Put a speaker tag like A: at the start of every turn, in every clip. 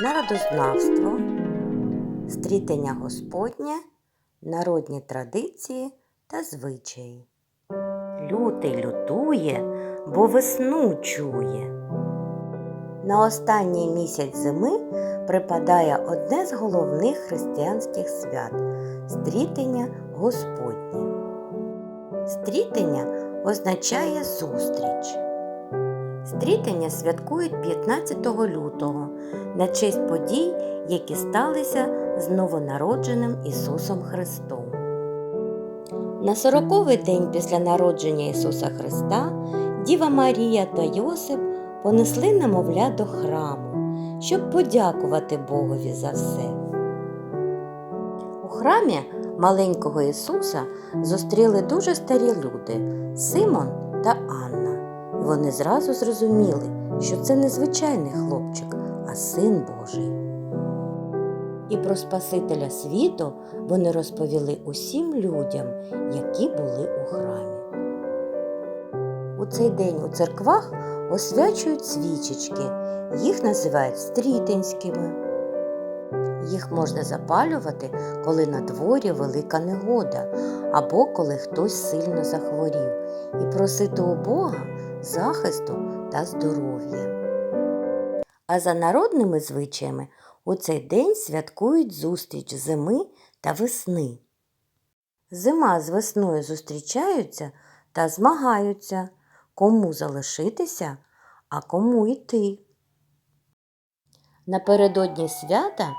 A: народознавство, стрітення Господнє, народні традиції та звичаї. Лютий лютує, бо весну чує. На останній місяць зими припадає одне з головних християнських свят стрітення Господнє. Стрітення означає зустріч. Стрітення святкують 15 лютого на честь подій, які сталися з новонародженим Ісусом Христом. На сороковий день після народження Ісуса Христа Діва Марія та Йосип понесли немовля до храму, щоб подякувати Богові за все. У храмі маленького Ісуса зустріли дуже старі люди Симон та Анна. Вони зразу зрозуміли, що це не звичайний хлопчик, а син Божий. І про Спасителя світу вони розповіли усім людям, які були у храмі. У цей день у церквах освячують свічечки, їх називають стрітинськими. Їх можна запалювати, коли на дворі велика негода або коли хтось сильно захворів, і просити у Бога захисту та здоров'я. А за народними звичаями у цей день святкують зустріч зими та весни. Зима з весною зустрічаються та змагаються, кому залишитися, а кому йти. Напередодні свята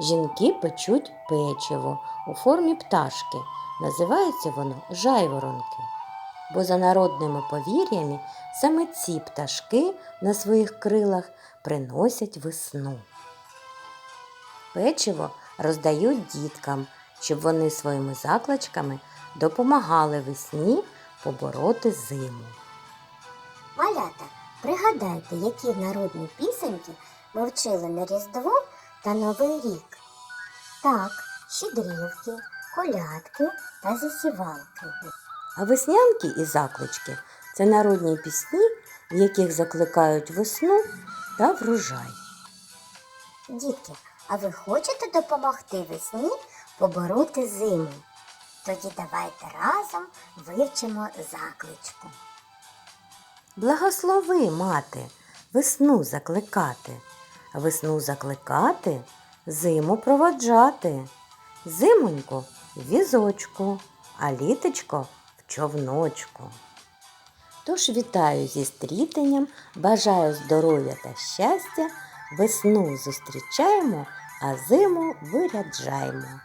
A: жінки печуть печиво у формі пташки. Називається воно жайворонки. Бо за народними повір'ями саме ці пташки на своїх крилах приносять весну. Печиво роздають діткам, щоб вони своїми закличками допомагали весні побороти зиму.
B: Малята, пригадайте, які народні пісеньки ми вчили на Різдво та Новий рік. Так, щедрівки, колядки та засівалки.
A: А веснянки і заклички це народні пісні, в яких закликають весну та врожай.
B: Дітки, а ви хочете допомогти весні побороти зиму? Тоді давайте разом вивчимо закличку.
A: Благослови, мати, весну закликати, весну закликати, зиму проводжати, зимоньку візочку, а літочко човночку. Тож вітаю зі стрітенням, бажаю здоров'я та щастя, весну зустрічаємо, а зиму виряджаємо.